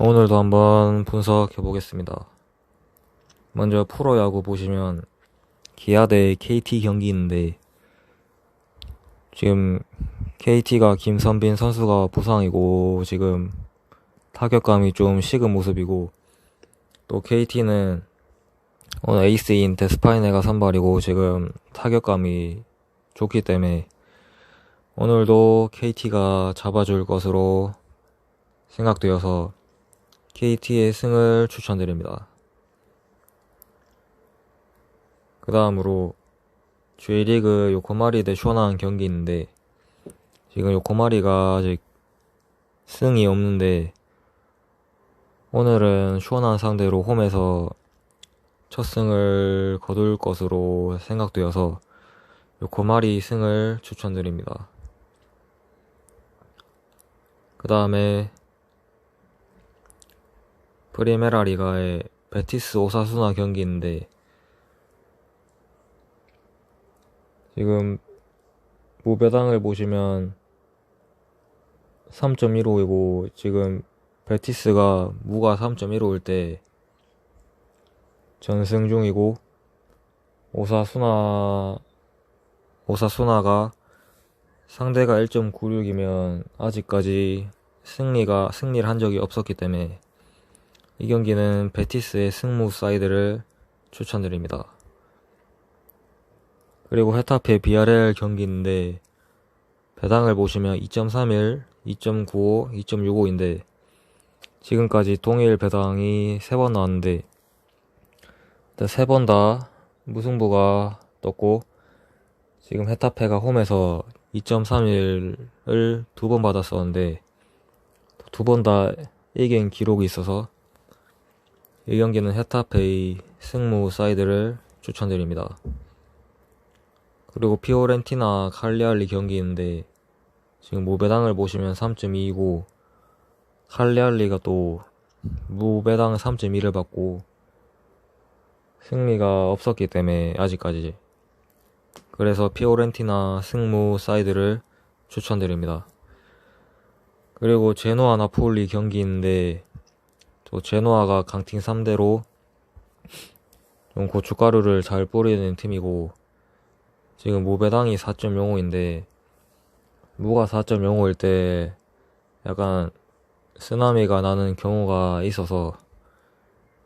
오늘도 한번 분석해 보겠습니다. 먼저 프로야구 보시면 기아 대 KT 경기 인데 지금 KT가 김선빈 선수가 부상이고 지금 타격감이 좀 식은 모습이고 또 KT는 오늘 에이스인 데스파이네가 선발이고 지금 타격감이 좋기 때문에 오늘도 KT가 잡아줄 것으로 생각되어서 KT의 승을 추천드립니다. 그 다음으로 J리그 요코마리 대 쇼난 경기 인데 지금 요코마리가 아직 승이 없는데 오늘은 쇼난 상대로 홈에서 첫 승을 거둘 것으로 생각되어서 요코마리 승을 추천드립니다. 그 다음에 프리메라 리가의 베티스 오사수나 경기인데 지금 무배당을 보시면 3.15이고 지금 베티스가 무가 3.15일 때 전승 중이고 오사수나 오사수나가 상대가 1.96이면 아직까지 승리가 승리를 한 적이 없었기 때문에 이 경기는 베티스의 승무 사이드를 추천드립니다. 그리고 헤타페 비아렐 경기인데 배당을 보시면 2.31, 2.95, 2.65인데 지금까지 동일 배당이 3번 나왔는데 세번다 무승부가 떴고 지금 헤타페가 홈에서 2.31을 두 번 받았었는데 두 번 다 이긴 기록이 있어서 이 경기는 헤타페의 승무 사이드를 추천드립니다. 그리고 피오렌티나 칼리알리 경기인데 지금 무배당을 보시면 3.2이고 칼리알리가 또 무배당 3.2를 받고 승리가 없었기 때문에 아직까지 그래서 피오렌티나 승무 사이드를 추천드립니다. 그리고 제노아 나폴리 경기인데 또 제노아가 강팀 3대로 좀 고춧가루를 잘 뿌리는 팀이고 지금 무배당이 4.05인데 무가 4.05일 때 약간 쓰나미가 나는 경우가 있어서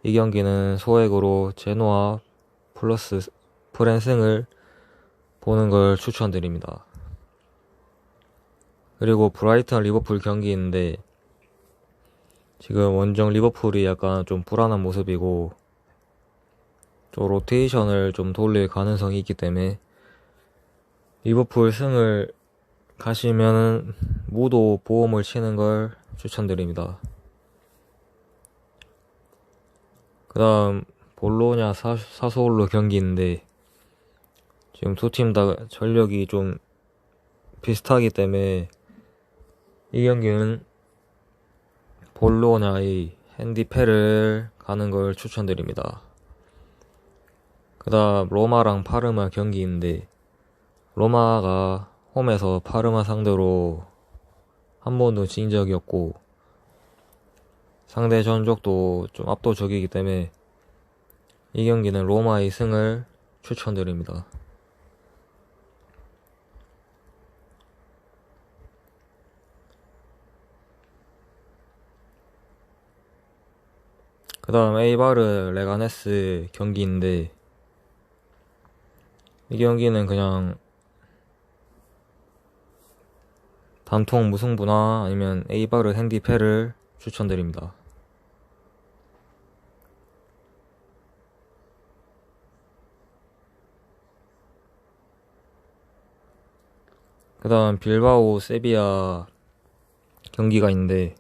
이 경기는 소액으로 제노아 플러스 프랜승을 보는 걸 추천드립니다. 그리고 브라이턴 리버풀 경기인데 지금 원정 리버풀이 약간 좀 불안한 모습이고 또 로테이션을 좀 돌릴 가능성이 있기 때문에 리버풀 승을 가시면은 무도 보험을 치는 걸 추천드립니다. 그 다음 볼로냐 사, 사소올로 경기인데 지금 두 팀 다 전력이 좀 비슷하기 때문에 이 경기는 볼로냐의 핸디패를 가는 걸 추천드립니다. 그 다음 로마랑 파르마 경기인데 로마가 홈에서 파르마 상대로 한 번도 진 적이 없고 상대 전적도 좀 압도적이기 때문에 이 경기는 로마의 승을 추천드립니다. 그 다음 에이바르 레가네스 경기인데 이 경기는 그냥 단통 무승부나 아니면 에이바르 핸디패를 추천드립니다. 그 다음 빌바오 세비야 경기가 있는데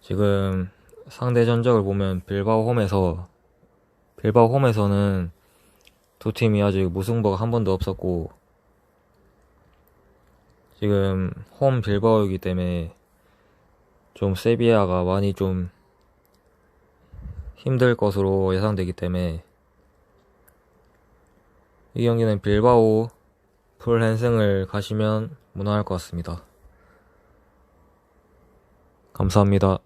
지금 상대 전적을 보면 빌바오 홈에서 빌바오 홈에서는 두 팀이 아직 무승부가 한 번도 없었고 지금 홈 빌바오이기 때문에 좀 세비야가 많이 좀 힘들 것으로 예상되기 때문에 이 경기는 빌바오 풀랜승을 가시면 무난할 것 같습니다. 감사합니다.